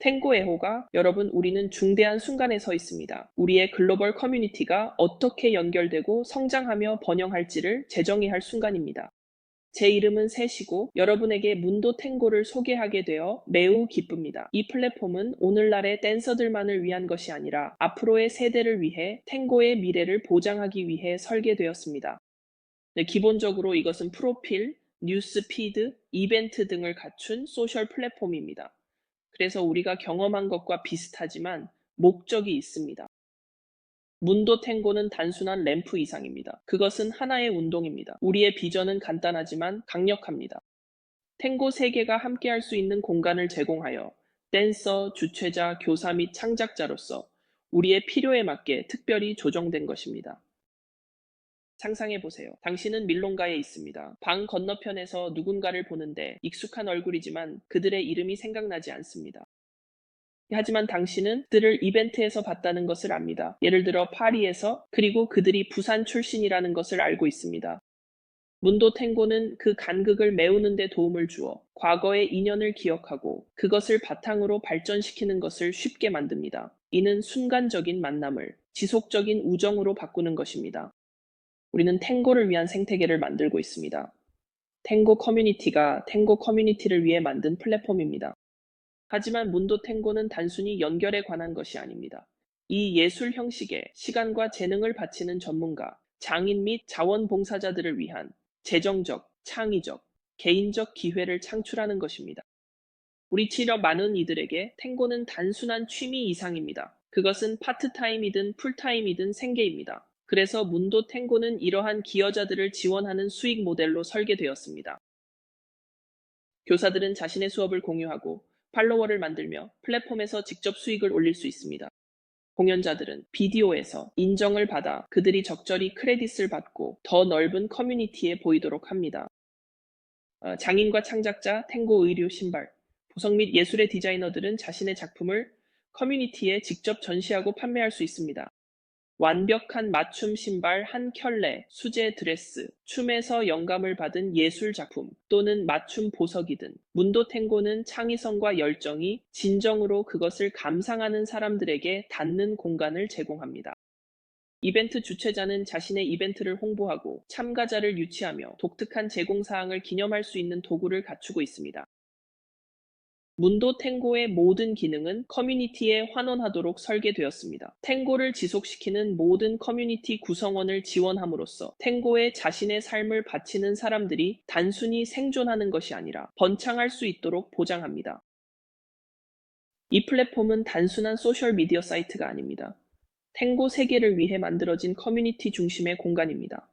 탱고 에호가 여러분 우리는 중대한 순간에 서 있습니다. 우리의 글로벌 커뮤니티가 어떻게 연결되고 성장하며 번영할지를 재정의할 순간입니다. 제 이름은 셋이고 여러분에게 문도 탱고를 소개하게 되어 매우 기쁩니다. 이 플랫폼은 오늘날의 댄서들만을 위한 것이 아니라 앞으로의 세대를 위해 탱고의 미래를 보장하기 위해 설계되었습니다. 네, 기본적으로 이것은 프로필, 뉴스 피드, 이벤트 등을 갖춘 소셜 플랫폼입니다. 그래서 우리가 경험한 것과 비슷하지만 목적이 있습니다. 문도 탱고는 단순한 램프 이상입니다. 그것은 하나의 운동입니다. 우리의 비전은 간단하지만 강력합니다. 탱고 세계가 함께할 수 있는 공간을 제공하여 댄서, 주최자, 교사 및 창작자로서 우리의 필요에 맞게 특별히 조정된 것입니다. 상상해 보세요. 당신은 밀롱가에 있습니다. 방 건너편에서 누군가를 보는데 익숙한 얼굴이지만 그들의 이름이 생각나지 않습니다. 하지만 당신은 그들을 이벤트에서 봤다는 것을 압니다. 예를 들어 파리에서 그리고 그들이 부산 출신이라는 것을 알고 있습니다. 문도 탱고는 그 간극을 메우는 데 도움을 주어 과거의 인연을 기억하고 그것을 바탕으로 발전시키는 것을 쉽게 만듭니다. 이는 순간적인 만남을 지속적인 우정으로 바꾸는 것입니다. 우리는 탱고를 위한 생태계를 만들고 있습니다. 탱고 커뮤니티가 탱고 커뮤니티를 위해 만든 플랫폼입니다. 하지만 문도 탱고는 단순히 연결에 관한 것이 아닙니다. 이 예술 형식에 시간과 재능을 바치는 전문가, 장인 및 자원봉사자들을 위한 재정적, 창의적, 개인적 기회를 창출하는 것입니다. 우리 치료 많은 이들에게 탱고는 단순한 취미 이상입니다. 그것은 파트타임이든 풀타임이든 생계입니다. 그래서 문도 탱고는 이러한 기여자들을 지원하는 수익 모델로 설계되었습니다. 교사들은 자신의 수업을 공유하고 팔로워를 만들며 플랫폼에서 직접 수익을 올릴 수 있습니다. 공연자들은 비디오에서 인정을 받아 그들이 적절히 크레딧을 받고 더 넓은 커뮤니티에 보이도록 합니다. 어, 장인과 창작자, 탱고 의류 신발, 보석 및 예술의 디자이너들은 자신의 작품을 커뮤니티에 직접 전시하고 판매할 수 있습니다. 완벽한 맞춤 신발 한 켤레, 수제 드레스, 춤에서 영감을 받은 예술 작품 또는 맞춤 보석이든 문도 탱고는 창의성과 열정이 진정으로 그것을 감상하는 사람들에게 닿는 공간을 제공합니다. 이벤트 주최자는 자신의 이벤트를 홍보하고 참가자를 유치하며 독특한 제공 사항을 기념할 수 있는 도구를 갖추고 있습니다. 문도 탱고의 모든 기능은 커뮤니티에 환원하도록 설계되었습니다. 탱고를 지속시키는 모든 커뮤니티 구성원을 지원함으로써 탱고에 자신의 삶을 바치는 사람들이 단순히 생존하는 것이 아니라 번창할 수 있도록 보장합니다. 이 플랫폼은 단순한 소셜미디어 사이트가 아닙니다. 탱고 세계를 위해 만들어진 커뮤니티 중심의 공간입니다.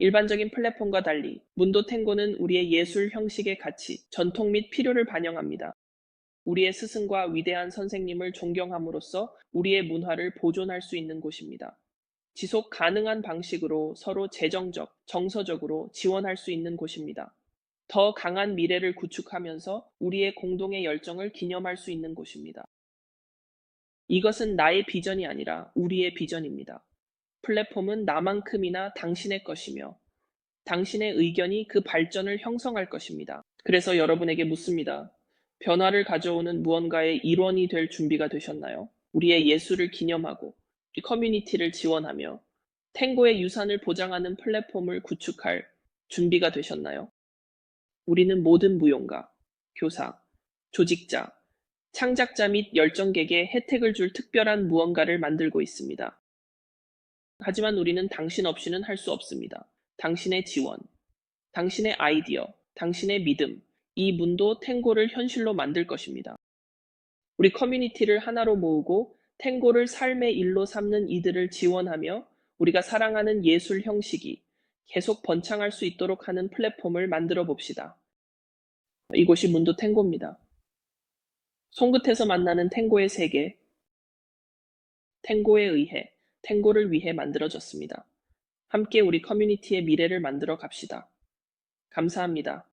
일반적인 플랫폼과 달리 문도 탱고는 우리의 예술 형식의 가치, 전통 및 필요를 반영합니다. 우리의 스승과 위대한 선생님을 존경함으로써 우리의 문화를 보존할 수 있는 곳입니다. 지속 가능한 방식으로 서로 재정적, 정서적으로 지원할 수 있는 곳입니다. 더 강한 미래를 구축하면서 우리의 공동의 열정을 기념할 수 있는 곳입니다. 이것은 나의 비전이 아니라 우리의 비전입니다. 플랫폼은 나만큼이나 당신의 것이며 당신의 의견이 그 발전을 형성할 것입니다. 그래서 여러분에게 묻습니다. 변화를 가져오는 무언가의 일원이 될 준비가 되셨나요? 우리의 예술을 기념하고 우리 커뮤니티를 지원하며 탱고의 유산을 보장하는 플랫폼을 구축할 준비가 되셨나요? 우리는 모든 무용가, 교사, 조직자, 창작자 및 열정객에 혜택을 줄 특별한 무언가를 만들고 있습니다. 하지만 우리는 당신 없이는 할 수 없습니다. 당신의 지원, 당신의 아이디어, 당신의 믿음, 이 문도 탱고를 현실로 만들 것입니다. 우리 커뮤니티를 하나로 모으고 탱고를 삶의 일로 삼는 이들을 지원하며 우리가 사랑하는 예술 형식이 계속 번창할 수 있도록 하는 플랫폼을 만들어 봅시다. 이곳이 문도 탱고입니다. 손끝에서 만나는 탱고의 세계, 탱고에 의해 탱고를 위해 만들어졌습니다. 함께 우리 커뮤니티의 미래를 만들어 갑시다. 감사합니다.